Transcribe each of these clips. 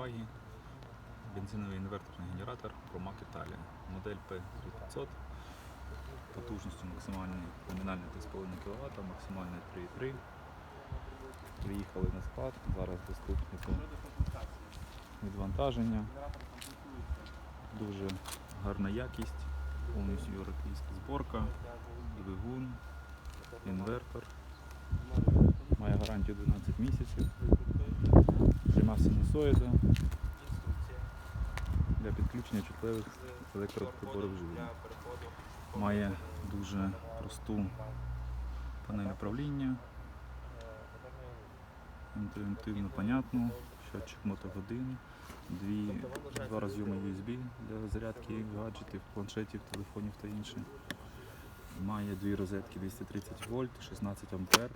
уваги. Бензиновий інверторний генератор Promag Italia. Модель P3500. Потужністю максимальної номінальна 3,5 кВт, максимальна 3,3. Приїхали на склад, зараз доступні відвантаження. Дуже гарна якість, повністю європейська зборка, двигун, інвертор. Має гарантію 12 місяців. Пряма синусоїда для підключення чутливих електроприборів живлення. Має дуже просту панель управління, інтуїтивно понятну, счетчик мотогодин, дві, два розйоми USB для зарядки гаджетів, планшетів, телефонів та інше. Має дві розетки 230 вольт, 16 ампер.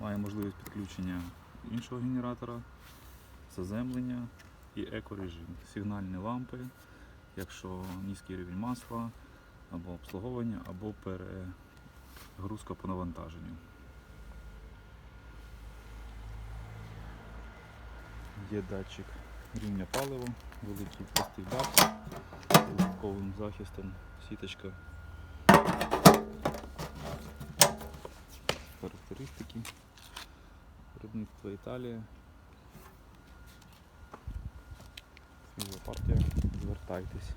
Має можливість підключення іншого генератора, заземлення і екорежим. Сигнальні лампи, якщо низький рівень масла, або обслуговування, або перегрузка по навантаженню. Є датчик рівня палива, великий простий бак з додатковим захистом, сіточка. Характеристики. Виробництво Італія. Звертайтесь.